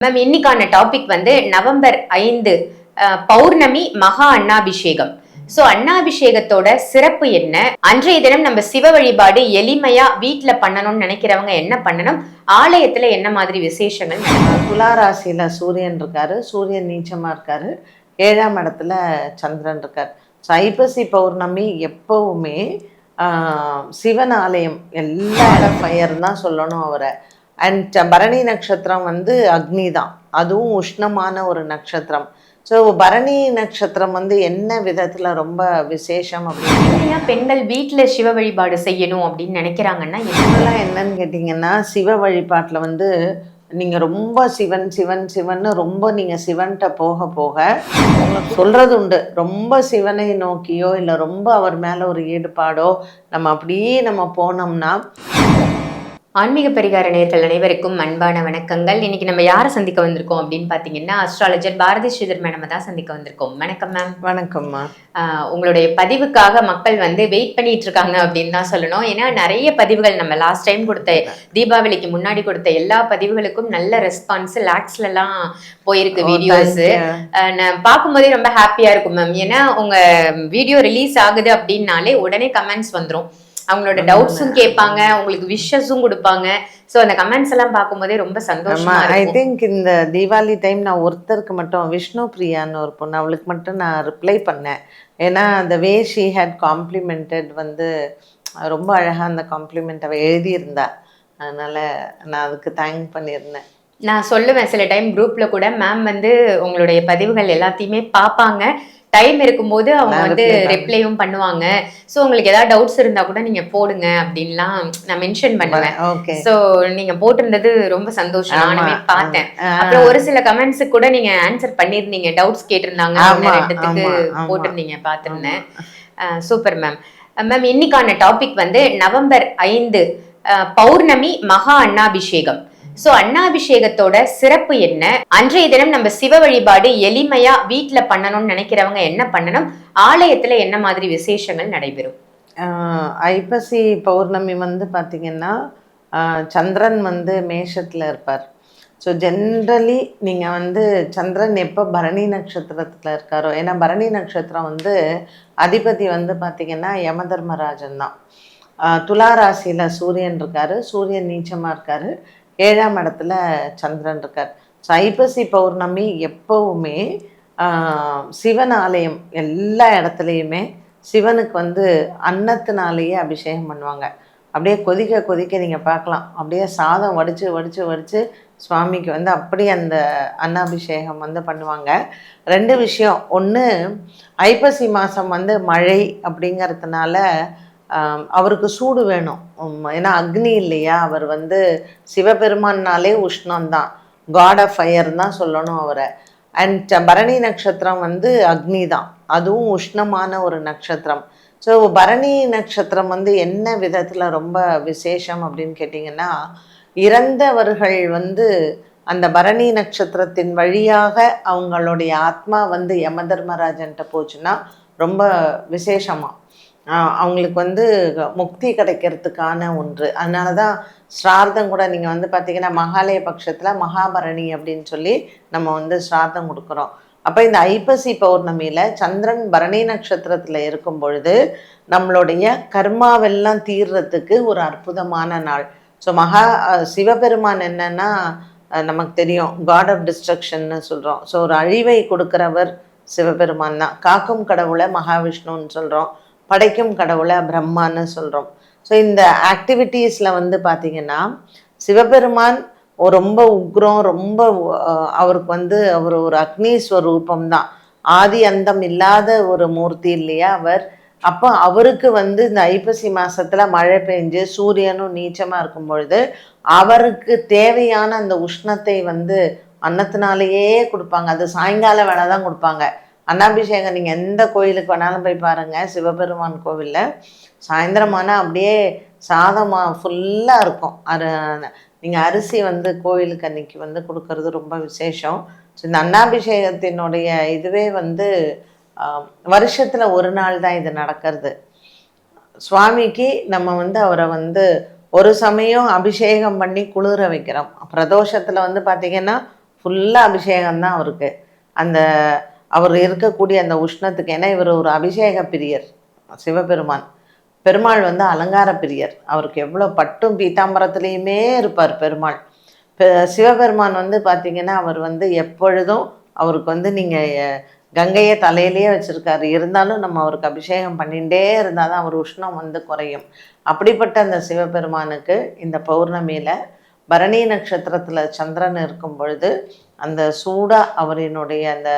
Ma'am இன்னைக்கான topic வந்து November ஐந்து பௌர்ணமி மகா அண்ணாபிஷேகம் ஸோ அண்ணாபிஷேகத்தோட சிறப்பு என்ன? அன்றைய தினம் நம்ம சிவ வழிபாடு எளிமையா வீட்டில் பண்ணணும்னு நினைக்கிறவங்க என்ன பண்ணணும்? ஆலயத்துல என்ன மாதிரி விசேஷங்கள் துளாராசியில் சூரியன் இருக்காரு. சூரியன் நீச்சமா இருக்காரு. ஏழாம் இடத்துல சந்திரன் இருக்கார். ஸோ ஐப்பசி பௌர்ணமி எப்பவுமே ஆஹ், சிவன் ஆலயம் எல்லா இடம் ஃபயர் தான் சொல்லணும் அவரை. அண்ட் பரணி நட்சத்திரம் வந்து அக்னி தான் அதுவும் உஷ்ணமான ஒரு நட்சத்திரம் ஸோ பரணி நட்சத்திரம் வந்து என்ன விதத்துல ரொம்ப விசேஷம் அப்படின்னு பெண்கள் வீட்ல சிவ வழிபாடு செய்யணும் அப்படின்னு நினைக்கிறாங்கன்னா என்ன? இதெல்லாம் என்னன்னு கேட்டிங்கன்னா சிவ வழிபாட்டில் வந்து நீங்கள் ரொம்ப சிவன் சிவன் சிவன்னு ரொம்ப நீங்கள் சிவன்கிட்ட போக போக சொல்கிறது உண்டு ரொம்ப சிவனை நோக்கியோ இல்லை ரொம்ப அவர் மேலே ஒரு ஈடுபாடோ நம்ம அப்படியே நம்ம போனோம்னா ஆன்மீக பரிகார நேர்கள் அனைவருக்கும் அன்பான வணக்கங்கள். இன்னைக்கு நம்ம யாரை சந்திக்க வந்திருக்கோம் அப்படின்னு பாத்தீங்கன்னா அஸ்ட்ராலஜர் பாரதி ஸ்ரீதர் மேடம் தான் சந்திக்க வந்திருக்கோம். வணக்கம் மேம் வணக்கம்மா. உங்களுடைய பதிவுக்காக மக்கள் வந்து வெயிட் பண்ணிட்டு இருக்காங்க அப்படின்னு தான் சொல்லணும். ஏன்னா நிறைய பதிவுகள் நம்ம லாஸ்ட் டைம் கொடுத்த தீபாவளிக்கு முன்னாடி கொடுத்த எல்லா பதிவுகளுக்கும் நல்ல ரெஸ்பான்ஸ் லேக்ஸ்ல எல்லாம் போயிருக்கு Oh, வீடியோஸ் you. நான் பார்க்கும்போதே ரொம்ப ஹாப்பியா இருக்கும் மேம் ஏன்னா உங்க வீடியோ ரிலீஸ் ஆகுது அப்படின்னாலே உடனே கமெண்ட்ஸ் வந்துரும். அவங்களோட டவுட்ஸும் கேட்பாங்க உங்களுக்கு விஷஸும் கொடுப்பாங்க. சோ அந்த கமெண்ட்ஸ் எல்லாம் பார்க்கும்போதே ரொம்ப சந்தோஷமா ஐ திங்க் இந்த தீபாவளி டைம் நான் ஒருத்தருக்கு மட்டும் விஷ்ணு பிரியான்னு ஒரு பொண்ணு அவளுக்கு மட்டும் நான் ரிப்ளை பண்ணேன். ஏன்னா அந்த வே ஷீ ஹேட் காம்ப்ளிமெண்டட் வந்து ரொம்ப அழகாக அந்த காம்ப்ளிமெண்ட் அவள் எழுதியிருந்தா. அதனால நான் அதுக்கு தேங்க் பண்ணியிருந்தேன். நான் சொல்லுவேன் சில டைம் குரூப்ல கூட மேம் வந்து உங்களுடைய பதிவுகள் எல்லாத்தையுமே பார்ப்பாங்க. டைம் இருக்கும்போது அவங்க வந்து. ரிப்ளையும் பண்ணுவாங்க. சோ உங்களுக்கு ஏதாவது டவுட்ஸ் இருந்தா கூட நீங்க போடுங்க அப்படின்லாம் நான் மென்ஷன் பண்ணுவேன். சோ நீங்க போட்டிருந்தது ரொம்ப சந்தோஷம். நானுமே பார்த்தேன். அப்புறம் ஒரு சில கமெண்ட்ஸ் கூட நீங்க ஆன்சர் பண்ணிருந்தீங்க டவுட்ஸ் கேட்டிருந்தாங்க. ரெண்டுத்துக்கு. போட்டிருந்தீங்க பார்த்திருந்தேன். சூப்பர் மேம் மேம் இன்னைக்கான டாபிக் வந்து நவம்பர் ஐந்து பௌர்ணமி மகா அண்ணாபிஷேகம். சோ அண்ணாபிஷேகத்தோட சிறப்பு என்ன? அன்றைய தினம் நம்ம சிவ வழிபாடு எளிமையா வீட்டுல பண்ணணும்னு நினைக்கிறவங்க என்ன பண்ணணும்? ஆலயத்துல என்ன மாதிரி விசேஷங்கள் நடைபெறும்? ஐப்பசி பௌர்ணமி வந்து பார்த்தீங்கன்னா சந்திரன் வந்து மேஷத்தில் இருப்பார். ஸோ ஜென்ரலி நீங்கள் வந்து சந்திரன் எப்போ பரணி நட்சத்திரத்தில் இருக்காரோ ஏன்னா பரணி நட்சத்திரம் வந்து அதிபதி வந்து பார்த்தீங்கன்னா யம தர்மராஜன் தான் துலா ராசியில் சூரியன் இருக்கார். சூரியன் நீச்சமாக இருக்கார். ஏழாம் இடத்துல சந்திரன் இருக்கார். ஸோ ஐப்பசி பௌர்ணமி எப்போவுமே சிவன் ஆலயம் எல்லா இடத்துலையுமே சிவனுக்கு வந்து அன்னத்தினாலேயே அபிஷேகம் பண்ணுவாங்க. அப்படியே கொதிக்க கொதிக்க நீங்கள் பார்க்கலாம். அப்படியே சாதம் வடித்து வடித்து வடித்து சுவாமிக்கு வந்து அப்படியே அந்த அன்னாபிஷேகம் வந்து பண்ணுவாங்க. ரெண்டு விஷயம். ஒன்று ஐப்பசி மாதம் வந்து மழை அப்படிங்கிறதுனால அவருக்கு சூடு வேணும். ஏன்னா அக்னி இல்லையா? அவர் வந்து சிவபெருமான்னாலே உஷ்ணம்தான். காட் ஆஃப் ஃபயர் தான் சொல்லணும் அவரை. அண்ட் பரணி நட்சத்திரம் வந்து அக்னி தான் அதுவும் உஷ்ணமான ஒரு நட்சத்திரம். ஸோ பரணி நட்சத்திரம் வந்து என்ன விதத்தில் ரொம்ப விசேஷம் அப்படின்னு கேட்டிங்கன்னா இறந்தவர்கள் வந்து அந்த பரணி நட்சத்திரத்தின் வழியாக அவங்களுடைய ஆத்மா வந்து யம தர்மராஜன்ட்ட போச்சுன்னா ரொம்ப விசேஷமாக அவங்களுக்கு வந்து முக்தி கிடைக்கிறதுக்கான ஒன்று. அதனால தான் ஸ்ரார்த்தம் கூட நீங்கள் வந்து பார்த்தீங்கன்னா மகாலய பட்சத்தில் மகாபரணி அப்படின்னு சொல்லி நம்ம வந்து ஸ்ரார்த்தம் கொடுக்குறோம். அப்போ இந்த ஐப்பசி பௌர்ணமியில் சந்திரன் பரணி நட்சத்திரத்தில் இருக்கும் பொழுது நம்மளுடைய கர்மாவெல்லாம் தீர்றதுக்கு ஒரு அற்புதமான நாள். ஸோ மகா சிவபெருமான் என்னன்னா நமக்கு தெரியும் காட் ஆஃப் டிஸ்ட்ரக்ஷன்னு சொல்கிறோம் ஸோ ஒரு அழிவை கொடுக்குறவர் சிவபெருமான் தான். காக்கும் கடவுளை மகாவிஷ்ணுன்னு சொல்கிறோம் படைக்கும் கடவுளை பிரம்மான்னு சொல்கிறோம் ஸோ இந்த ஆக்டிவிட்டீஸில் வந்து பார்த்தீங்கன்னா சிவபெருமான் ரொம்ப உக்ரம் ரொம்ப அவருக்கு வந்து அவர் ஒரு அக்னி ஸ்வரூபம் தான் ஆதி அந்தம் இல்லாத ஒரு மூர்த்தி இல்லையா அவர்? அப்போ அவருக்கு வந்து இந்த ஐப்பசி மாதத்தில் மழை பெஞ்சு சூரியனும் நீச்சமாக இருக்கும் பொழுது அவருக்கு தேவையான அந்த உஷ்ணத்தை வந்து அன்னத்தினாலேயே கொடுப்பாங்க. அது சாயங்கால வேலை தான் கொடுப்பாங்க. அன்னாபிஷேகம் நீங்கள் எந்த கோயிலுக்கு வேணாலும் போய் பாருங்கள் சிவபெருமான் கோவிலில் சாயந்தரமானா அப்படியே சாதமாக ஃபுல்லாக இருக்கும். அரு நீங்கள் அரிசி வந்து கோயிலுக்கு அன்னைக்கு வந்து கொடுக்கறது ரொம்ப விசேஷம். ஸோ இந்த அன்னாபிஷேகத்தினுடைய இதுவே வந்து வருஷத்தில் ஒரு நாள் தான் இது நடக்கிறது. சுவாமிக்கு நம்ம வந்து அவரை வந்து ஒரு சமயம் அபிஷேகம் பண்ணி குளிர வைக்கிறோம். பிரதோஷத்தில் வந்து பார்த்திங்கன்னா ஃபுல்லாக அபிஷேகம் தான் அவருக்கு. அந்த அவர் இருக்கக்கூடிய அந்த உஷ்ணத்துக்கு ஏன்னா இவர் ஒரு அபிஷேக பிரியர் சிவபெருமான். பெருமாள் வந்து அலங்கார பிரியர். அவருக்கு எவ்வளோ பட்டும் பீத்தாம்பரத்துலேயுமே இருப்பார் பெருமாள். சிவபெருமான் வந்து பார்த்தீங்கன்னா அவர் வந்து எப்பொழுதும் அவருக்கு வந்து நீங்கள் கங்கையை தலையிலேயே வச்சுருக்காரு. இருந்தாலும் நம்ம அவருக்கு அபிஷேகம் பண்ணிகிட்டே இருந்தால் தான் அவர் உஷ்ணம் வந்து குறையும். அப்படிப்பட்ட அந்த சிவபெருமானுக்கு இந்த பௌர்ணமியில் பரணி நட்சத்திரத்தில் சந்திரன் இருக்கும் பொழுது அந்த சூடாக அவரினுடைய அந்த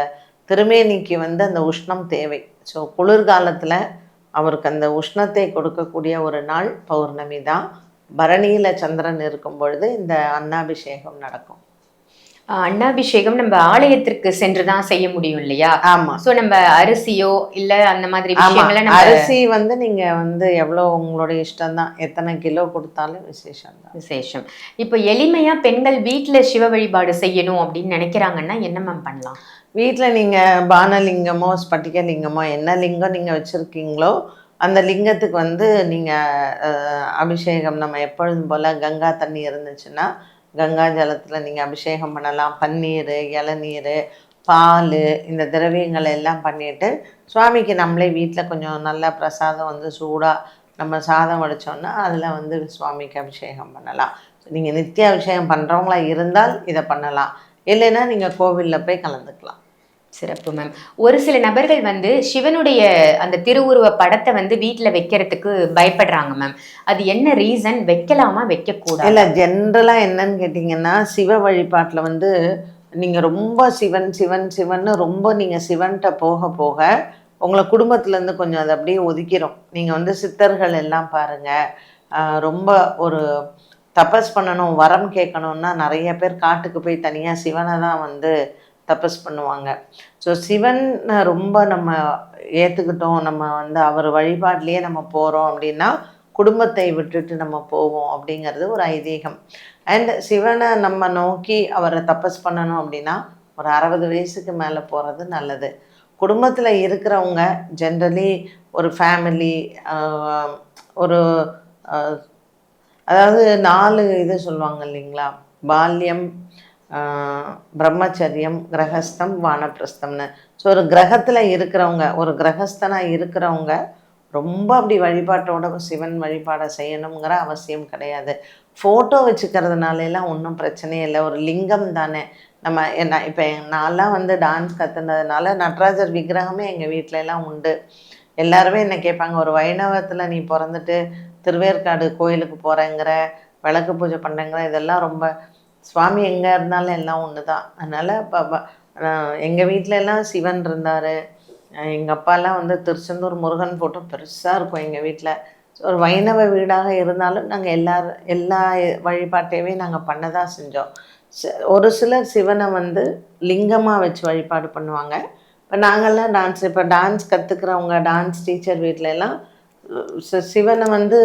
திருமேனிக்கு வந்து அந்த உஷ்ணம் தேவை. ஸோ குளிர்காலத்தில் அவருக்கு அந்த உஷ்ணத்தை கொடுக்கக்கூடிய ஒரு நாள் பௌர்ணமி தான். பரணியில் சந்திரன் இருக்கும் பொழுது இந்த அன்னாபிஷேகம் நடக்கும். ஆஹ் அன்னாபிஷேகம் நம்ம ஆலயத்திற்கு சென்று தான் செய்ய முடியும் இல்லையா? ஆமாம் சோ நம்ம அரிசியோ இல்ல அந்த மாதிரி ஆமா. விஷயங்களை நம்ம அரிசி வந்து நீங்க வந்து எவ்வளோ உங்களுடைய இஷ்டம் தான் எத்தனை கிலோ கொடுத்தாலும் விசேஷம் தான் விசேஷம். இப்போ எளிமையா பெண்கள் வீட்ல சிவ வழிபாடு செய்யணும் அப்படின்னு நினைக்கிறாங்கன்னா என்ன மேம் பண்ணலாம்? வீட்டில் நீங்கள் பானலிங்கமோ ஸ்பட்டிகலிங்கமோ என்ன லிங்கம் நீங்கள் வச்சுருக்கீங்களோ அந்த லிங்கத்துக்கு வந்து நீங்கள் அபிஷேகம் நம்ம எப்பொழுதும் போல் கங்கா தண்ணி இருந்துச்சுன்னா கங்கா ஜலத்தில் நீங்கள் அபிஷேகம் பண்ணலாம். பன்னீர் இளநீர் பால் இந்த திரவியங்களை எல்லாம் பண்ணிட்டு சுவாமிக்கு நம்மளே வீட்டில் கொஞ்சம் நல்ல பிரசாதம் வந்து சூடாக நம்ம சாதம் வடித்தோன்னா அதில் வந்து சுவாமிக்கு அபிஷேகம் பண்ணலாம். நீங்கள் நித்திய அபிஷேகம் பண்ணுறவங்களா இருந்தால் இதை பண்ணலாம். இல்லைன்னா நீங்கள் கோவிலில் போய் கலந்துக்கலாம். சிறப்பு மேம் ஒரு சில நபர்கள் வந்து சிவனுடைய அந்த திருவுருவ படத்தை வந்து வீட்டில் வைக்கிறதுக்கு பயப்படுறாங்க மேம் அது என்ன ரீசன் வைக்கலாமா? வைக்கக்கூடாது? இல்லை ஜென்ரலாக என்னன்னு கேட்டிங்கன்னா சிவ வழிபாட்டில் வந்து நீங்கள் ரொம்ப சிவன் சிவன் சிவன்னு ரொம்ப நீங்கள் சிவன்கிட்ட போக போக உங்களை குடும்பத்துலேருந்து கொஞ்சம் அதை அப்படியே ஒதுக்கிறோம் நீங்கள் வந்து சித்தர்கள் எல்லாம் பாருங்கள் ரொம்ப ஒரு தபஸ் பண்ணணும் வரம் கேட்கணுன்னா நிறைய பேர் காட்டுக்கு போய் தனியாக சிவனை தான் வந்து தபஸ் பண்ணுவாங்க. ஸோ சிவன் ரொம்ப நம்ம ஏற்றுக்கிட்டோம் நம்ம வந்து அவர் வழிபாட்டிலேயே நம்ம போகிறோம் அப்படின்னா குடும்பத்தை விட்டுட்டு நம்ம போவோம் அப்படிங்கிறது ஒரு ஐதீகம். அண்ட் சிவனை நம்ம நோக்கி அவரை தபஸ் பண்ணணும் அப்படின்னா ஒரு அறுபது வயசுக்கு மேலே போகிறது நல்லது. குடும்பத்தில் இருக்கிறவங்க ஜென்ரலி ஒரு ஃபேமிலி ஒரு அதாவது நாலு இது சொல்லுவாங்க இல்லைங்களா? பால்யம் பிரம்மச்சரியம் கிரகஸ்தம் வானப்பிரஸ்தம்னு. ஸோ ஒரு கிரகத்தில் இருக்கிறவங்க ஒரு கிரகஸ்தனாக இருக்கிறவங்க ரொம்ப அப்படி வழிபாட்டோட சிவன் வழிபாடை செய்யணுங்கிற அவசியம் கிடையாது. ஃபோட்டோ வச்சுக்கிறதுனாலலாம் ஒன்றும் பிரச்சனையே இல்லை. ஒரு லிங்கம் தானே. நம்ம என்ன இப்போ நான்லாம் வந்து டான்ஸ் கற்றுனதுனால நடராஜர் விக்கிரகமே எங்கள் வீட்டிலலாம் உண்டு. எல்லாருமே என்ன கேட்பாங்க ஒரு வைணவத்தில் நீ பிறந்துட்டு திருவேற்காடு கோயிலுக்கு போகிறேங்கிற விளக்கு பூஜை பண்ணுறேங்கிற இதெல்லாம் ரொம்ப சுவாமி எங்கே இருந்தாலும் எல்லாம் ஒன்று தான் அதனால் இப்போ எங்கள் வீட்டில எல்லாம் சிவன் இருந்தார். எங்கள் அப்பாலாம் வந்து திருச்செந்தூர் முருகன் ஃபோட்டோ பெருசாக இருக்கும் எங்கள் வீட்டில் ஒரு வைணவ வீடாக இருந்தாலும் நாங்கள் எல்லார் எல்லா வழிபாட்டையுமே நாங்கள் பண்ண தான் செஞ்சோம். ச- ஒரு சிலர் சிவனை வந்து லிங்கமாக வச்சு வழிபாடு பண்ணுவாங்க. இப்போ நாங்கள்லாம் டான்ஸ் இப்போ டான்ஸ் கற்றுக்கிறவங்க டான்ஸ் டீச்சர் வீட்டிலலாம் சிவனை வந்து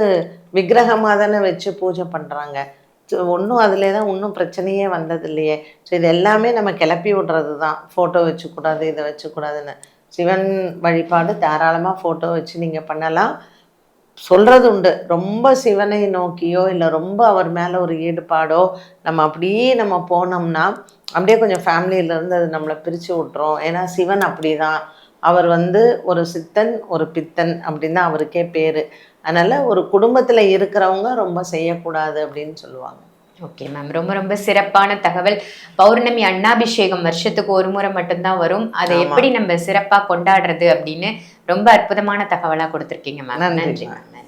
விக்கிரகமாக தானே வச்சு பூஜை பண்ணுறாங்க ஒன்றும் அதில் தான் ஒன்றும் பிரச்சனையே வந்தது இல்லையே ஸோ இது எல்லாமே நம்ம கிளப்பி விடுறது தான் ஃபோட்டோ வச்சுக்கூடாது இதை வச்சுக்கூடாதுன்னு. சிவன் வழிபாடு தாராளமாக ஃபோட்டோ வச்சு நீங்கள் பண்ணலாம். சொல்கிறது உண்டு. ரொம்ப சிவனை நோக்கியோ இல்லை ரொம்ப அவர் மேலே ஒரு ஈடுபாடோ நம்ம அப்படியே நம்ம போனோம்னா அப்படியே கொஞ்சம் ஃபேமிலியிலேருந்து அது நம்மளை பிரித்து விட்ரும் ஏன்னா சிவன் அப்படி தான் அவர் வந்து ஒரு சித்தன் ஒரு பித்தன் அப்படின்னு தான் அவருக்கே பேர். அதனால் ஒரு குடும்பத்தில் இருக்கிறவங்க ரொம்ப செய்யக்கூடாது அப்படின்னு சொல்லுவாங்க. ஓகே மேம் ரொம்ப ரொம்ப சிறப்பான தகவல். பௌர்ணமி அன்னாபிஷேகம் வருஷத்துக்கு ஒரு முறை மட்டும்தான் வரும். அதை. எப்படி நம்ம சிறப்பா கொண்டாடுறது அப்படின்னு ரொம்ப அற்புதமான தகவலா கொடுத்துருக்கீங்க மேம் நன்றி. மேம்